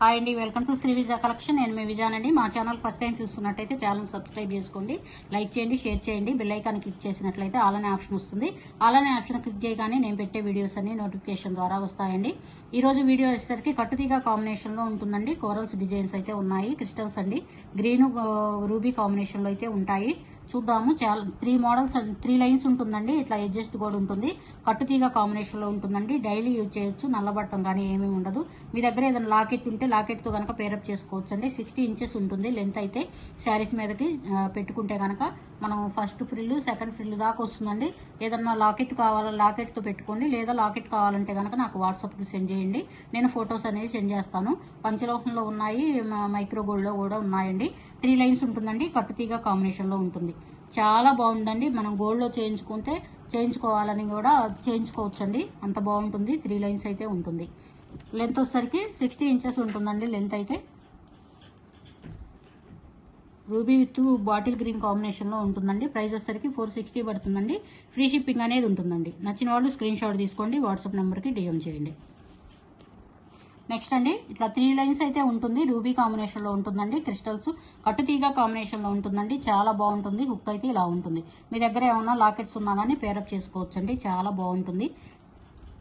Hi అండి welcome to Shri Vijaya collection నేను మీ విజయానండి మా ఛానల్ ఫస్ట్ టైం చూస్తున్నట్టయితే ఛానల్ సబ్స్క్రైబ్ చేసుకోండి. లైక్ చేయండి షేర్ చేయండి. బెల్ ఐకాన్ క్లిక్ చేసినట్లయితే అలానే ఆప్షన్ వస్తుంది. అలానే ఆప్షన్ క్లిక్ చేయగానే నేను పెట్టే వీడియోస్ అన్ని నోటిఫికేషన్ ద్వారా వస్తాయండి. ఈ రోజు వీడియో వచ్చేసరికి కట్టుతీగ కాంబినేషన్లో ఉంటుందండి. కోరల్స్ డిజైన్స్ అయితే ఉన్నాయి క్రిస్టల్స్ అండి. గ్రీన్ రూబీ కాంబినేషన్లో అయితే ఉంటాయి. చూద్దాము. చాలా త్రీ మోడల్స్ త్రీ లైన్స్ ఉంటుందండి. ఇట్లా అడ్జస్ట్ కూడా ఉంటుంది. కట్టుతీగ కాంబినేషన్లో ఉంటుందండి. డైలీ యూజ్ చేయొచ్చు. నల్లబట్టం కానీ ఏమీ ఉండదు. మీ దగ్గర ఏదైనా లాకెట్ ఉంటే లాకెట్తో కనుక పేరప్ చేసుకోవచ్చు అండి సిక్స్టీ ఇంచెస్ ఉంటుంది. లెంత్ అయితే శారీస్ మీదకి పెట్టుకుంటే కనుక మనం ఫస్ట్ ఫ్రిల్ సెకండ్ ఫ్రిల్ దాకా వస్తుందండి. ఏదన్నా లాకెట్ కావాలా లాకెట్తో పెట్టుకోండి. లేదా లాకెట్ కావాలంటే కనుక నాకు వాట్సాప్కి సెండ్ చేయండి. నేను ఫొటోస్ అనేది సెండ్ చేస్తాను. పంచలోహంలో ఉన్నాయి మైక్రో గోల్డ్లో కూడా ఉన్నాయండి. త్రీ లైన్స్ ఉంటుందండి. కట్టుతీగ కాంబినేషన్లో ఉంటుంది. చాలా బాగుందండి. మనం గోల్డ్లో చేయించుకుంటే చేయించుకోవాలని కూడా చేయించుకోవచ్చండి. అంత బాగుంటుంది. త్రీ లైన్స్ అయితే ఉంటుంది. లెంత్ వచ్చేసరికి సిక్స్టీ ఇంచెస్ ఉంటుందండి. లెంత్ అయితే. రూబీ విత్ బాటిల్ గ్రీన్ కాంబినేషన్లో ఉంటుందండి. ప్రైస్ వచ్చేసరికి ఫోర్ సిక్స్టీ పడుతుందండి. ఫ్రీ షిప్పింగ్ అనేది ఉంటుందండి. నచ్చిన వాళ్ళు స్క్రీన్ షాట్ తీసుకోండి వాట్సాప్ నెంబర్కి డిఎం చేయండి. నెక్స్ట్ అండి ఇట్లా త్రీ లైన్స్ అయితే ఉంటుంది. రూబీ కాంబినేషన్లో ఉంటుందండి క్రిస్టల్స్ కట్టుతీగ కాంబినేషన్లో ఉంటుందండి చాలా బాగుంటుంది. హుక్ అయితే ఇలా ఉంటుంది. మీ దగ్గర ఏమైనా లాకెట్స్ ఉన్నా కానీ పేరప్ చేసుకోవచ్చండి చాలా బాగుంటుంది.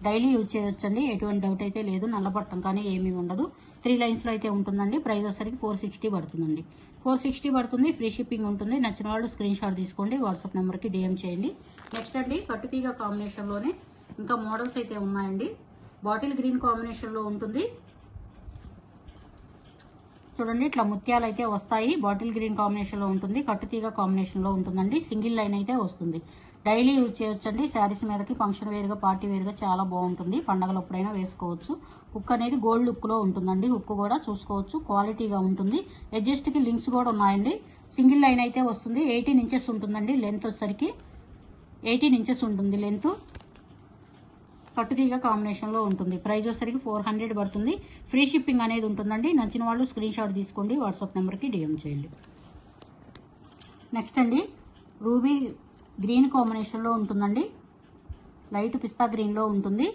డైలీ యూజ్ చేయొచ్చండి ఎటువంటి డౌట్ అయితే లేదు నల్లబట్టం కానీ ఏమీ ఉండదు. త్రీ లైన్స్లో అయితే ఉంటుందండి ప్రైస్ వచ్చేసరికి ఫోర్ సిక్స్టీ పడుతుందండి. ఫోర్ సిక్స్టీ పడుతుంది ఫ్రీ షిప్పింగ్ ఉంటుంది. నచ్చిన వాళ్ళు స్క్రీన్ షాట్ తీసుకోండి వాట్సాప్ నెంబర్కి డిఎం చేయండి. నెక్స్ట్ అండి కట్టుతీగ కాంబినేషన్లోనే ఇంకా మోడల్స్ అయితే ఉన్నాయండి. బాటిల్ గ్రీన్ కాంబినేషన్లో ఉంటుంది. చూడండి ఇట్లా ముత్యాలు అయితే వస్తాయి. బాటిల్ గ్రీన్ కాంబినేషన్లో ఉంటుంది. కట్టుతీగ కాంబినేషన్లో ఉంటుందండి. సింగిల్ లైన్ అయితే వస్తుంది. డైలీ యూజ్ చేయొచ్చండి. శారీస్ మీదకి ఫంక్షన్ వేరుగా పార్టీ వేరుగా చాలా బాగుంటుంది. పండగలు ఎప్పుడైనా వేసుకోవచ్చు. హుక్ అనేది గోల్డ్ లుక్ ఉంటుందండి. హుక్ కూడా చూసుకోవచ్చు. క్వాలిటీగా ఉంటుంది. ఎడ్జస్ట్కి లింక్స్ కూడా ఉన్నాయండి. సింగిల్ లైన్ అయితే వస్తుంది. ఎయిటీన్ ఇంచెస్ ఉంటుందండి లెంత్ వచ్చేసరికి. ఎయిటీన్ ఇంచెస్ ఉంటుంది లెంత్. కట్టుతీగ కాంబినేషన్లో ఉంటుంది. ప్రైస్ వచ్చేసరికి ఫోర్ హండ్రెడ్ పడుతుంది. ఫ్రీ షిప్పింగ్ అనేది ఉంటుందండి. నచ్చిన వాళ్ళు స్క్రీన్ షాట్ తీసుకోండి. వాట్సాప్ నెంబర్కి డిఎం చేయండి. నెక్స్ట్ అండి. రూబీ గ్రీన్ కాంబినేషన్లో ఉంటుందండి. లైట్ పిస్తా గ్రీన్లో ఉంటుంది.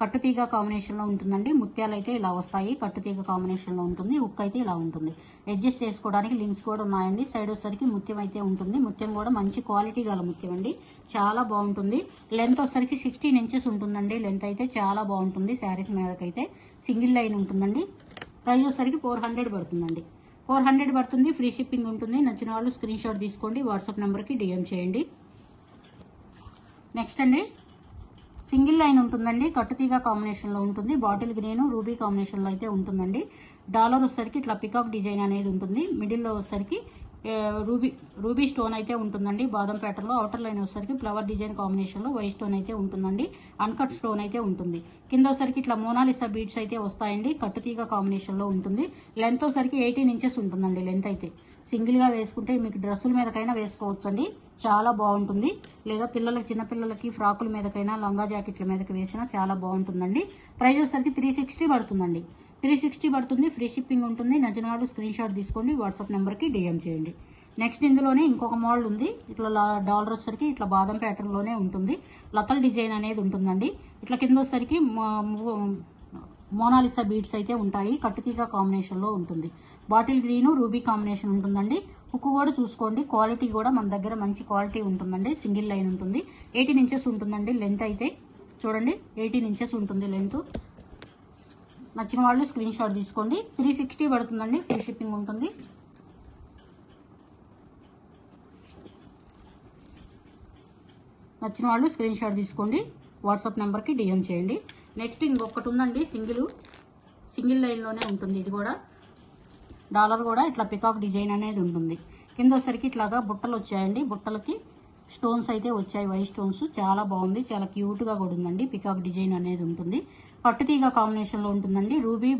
కట్టుతీగ కాంబినేషన్లో ఉంటుందండి. ముత్యాలు అయితే ఇలా వస్తాయి. కట్టుతీగ కాంబినేషన్లో ఉంటుంది. ఉక్ అయితే ఇలా ఉంటుంది. అడ్జస్ట్ చేసుకోవడానికి లింక్స్ కూడా ఉన్నాయండి. సైడ్ వచ్చేసరికి ముత్యం అయితే ఉంటుంది. ముత్యం కూడా మంచి క్వాలిటీ గల ముత్యం అండి. చాలా బాగుంటుంది. లెంత్ వచ్చేసరికి సిక్స్టీన్ ఇంచెస్ ఉంటుందండి. లెంత్ అయితే చాలా బాగుంటుంది. శారీస్ మీదకైతే సింగిల్ లైన్ ఉంటుందండి. ప్రైస్ వచ్చేసరికి ఫోర్ హండ్రెడ్ పడుతుందండి. ఫోర్ హండ్రెడ్ పడుతుంది. ఫ్రీ షిప్పింగ్ ఉంటుంది. నచ్చిన వాళ్ళు స్క్రీన్ షాట్ తీసుకోండి వాట్సాప్ నెంబర్కి డిఎం చేయండి. నెక్స్ట్ అండి. సింగిల్ లైన్ ఉంటుందండి కట్టుతీగ కాంబినేషన్లో ఉంటుంది. బాటిల్ గ్రీన్ రూబీ కాంబినేషన్లో అయితే ఉంటుందండి. డాలర్ వచ్చేసరికి ఇట్లా పికాక్ డిజైన్ అనేది ఉంటుంది. మిడిల్లో వచ్చేసరికి రూబీ రూబీ స్టోన్ అయితే ఉంటుందండి. బాదం ప్యాటర్న్లో అవుటర్ లైన్ వచ్చేసరికి ఫ్లవర్ డిజైన్ కాంబినేషన్లో వైట్ స్టోన్ అయితే ఉంటుందండి. అన్కట్ స్టోన్ అయితే ఉంటుంది. కింద వచ్చేసరికి ఇట్లా మోనాలిసా బీడ్స్ అయితే వస్తాయండి. కట్టుతీగ కాంబినేషన్లో ఉంటుంది. లెంత్ వచ్చేసరికి ఎయిటీన్ ఇంచెస్ ఉంటుందండి లెంత్ అయితే. సింగిల్గా వేసుకుంటే మీకు డ్రెస్సుల మీదకైనా వేసుకోవచ్చండి. చాలా బాగుంటుంది. లేదా పిల్లలకి చిన్నపిల్లలకి ఫ్రాకుల మీదకైనా లంగా జాకెట్ల మీదకి వేసినా చాలా బాగుంటుందండి. ప్రైస్ వచ్చేసరికి త్రీ సిక్స్టీ పడుతుందండి. త్రీ సిక్స్టీ పడుతుంది ఫ్రీ షిప్పింగ్ ఉంటుంది. నచ్చిన వాళ్ళు స్క్రీన్ షాట్ తీసుకోండి వాట్సాప్ నెంబర్కి డిఎం చేయండి. నెక్స్ట్ ఇందులోనే ఇంకొక మోడల్ ఉంది. ఇట్లా లా- డాలర్ వచ్చేసరికి ఇట్లా బాదం ప్యాటర్న్లోనే ఉంటుంది. లతల్ డిజైన్ అనేది ఉంటుందండి. ఇట్లా కింద వచ్చేసరికి మోనాలిసా బీడ్స్ అయితే ఉంటాయి. కట్టుతీగ కాంబినేషన్లో ఉంటుంది. బాటిల్ గ్రీను రూబీ కాంబినేషన్ ఉంటుందండి. హుక్ కూడా చూసుకోండి. క్వాలిటీ కూడా మన దగ్గర మంచి క్వాలిటీ ఉంటుందండి. సింగిల్ లైన్ ఉంటుంది. ఎయిటీన్ ఇంచెస్ ఉంటుందండి లెంత్ అయితే. చూడండి ఎయిటీన్ ఇంచెస్ ఉంటుంది లెంత్. నచ్చిన వాళ్ళు స్క్రీన్ షాట్ తీసుకోండి. త్రీ సిక్స్టీ పడుతుందండి. ఫ్రీ షిప్పింగ్ ఉంటుంది. నచ్చిన వాళ్ళు స్క్రీన్ షాట్ తీసుకోండి. వాట్సాప్ నెంబర్కి డిఎం చేయండి. నెక్స్ట్ ఇంకొకటి ఉందండి సింగిల్. సింగిల్ లైన్లోనే ఉంటుంది ఇది కూడా. డాలర్ కూడా ఇట్లా పికాక్ డిజైన్ అనేది ఉంటుంది. కింద వచ్చరికి ఇట్లాగా బుట్టలు వచ్చాయండి. బుట్టలకి స్టోన్స్ అయితే వచ్చాయి. వైట్ స్టోన్స్ చాలా బాగుంది. చాలా క్యూట్గా కూడా ఉందండి. పికాక్ డిజైన్ అనేది ఉంటుంది. పట్టుతీగ కాంబినేషన్లో ఉంటుందండి. Ruby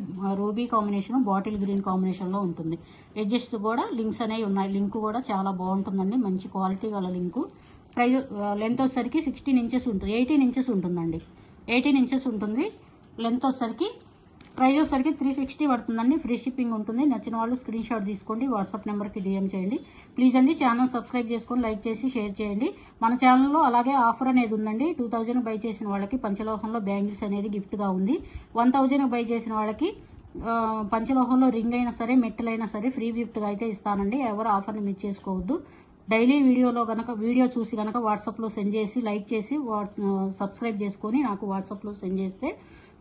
ruby combination bottle green కాంబినేషన్లో ఉంటుంది. ఎడ్జెస్ కూడా లింక్స్ అనేవి ఉన్నాయి. లింక్ కూడా చాలా బాగుంటుందండి. మంచి క్వాలిటీ గల లింక్ ప్రైజ్ లెంత్ వచ్చేసరికి సిక్స్టీన్ ఇంచెస్ ఉంటుంది ఎయిటీన్ ఇంచెస్ ఉంటుందండి. ఎయిటీన్ ఇంచెస్ ఉంటుంది. లెంత్ వచ్చేసరికి ప్రైస్ వచ్చేసరికి త్రీ సిక్స్టీ పడుతుందండి. ఫ్రీ షిప్పింగ్ ఉంటుంది. నచ్చిన వాళ్ళు స్క్రీన్ షాట్ తీసుకోండి. వాట్సాప్ నెంబర్కి డిఎం చేయండి. ప్లీజ్ అండి ఛానల్ సబ్స్క్రైబ్ చేసుకొని లైక్ చేసి షేర్ చేయండి. మన ఛానల్లో అలాగే ఆఫర్ అనేది ఉందండి. టూ థౌజండ్ బై చేసిన వాళ్ళకి పంచలోహంలో బ్యాంగిల్స్ అనేది గిఫ్ట్గా ఉంది. వన్ థౌజండ్ బై చేసిన వాళ్ళకి పంచలోహంలో రింగ్ అయినా సరే మెట్టలైనా సరే ఫ్రీ గిఫ్ట్గా అయితే ఇస్తానండి. ఎవరు ఆఫర్ని మిస్ చేసుకోవద్దు. డైలీ వీడియోలో కనుక వీడియో చూసి కనుక వాట్సాప్లో సెండ్ చేసి లైక్ చేసి వాట్స్ సబ్స్క్రైబ్ చేసుకొని నాకు వాట్సాప్లో సెండ్ చేస్తే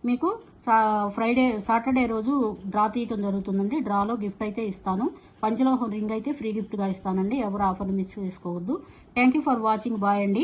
మీకు సా ఫ్రైడే సాటర్డే రోజు డ్రా తీయటం జరుగుతుందండి. డ్రాలో గిఫ్ట్ అయితే ఇస్తాను. పంచలోహం రింగ్ అయితే ఫ్రీ గిఫ్ట్గా ఇస్తానండి. ఎవరు ఆఫర్ మిస్ చేసుకోవద్దు. Thank you for watching. Bye అండి.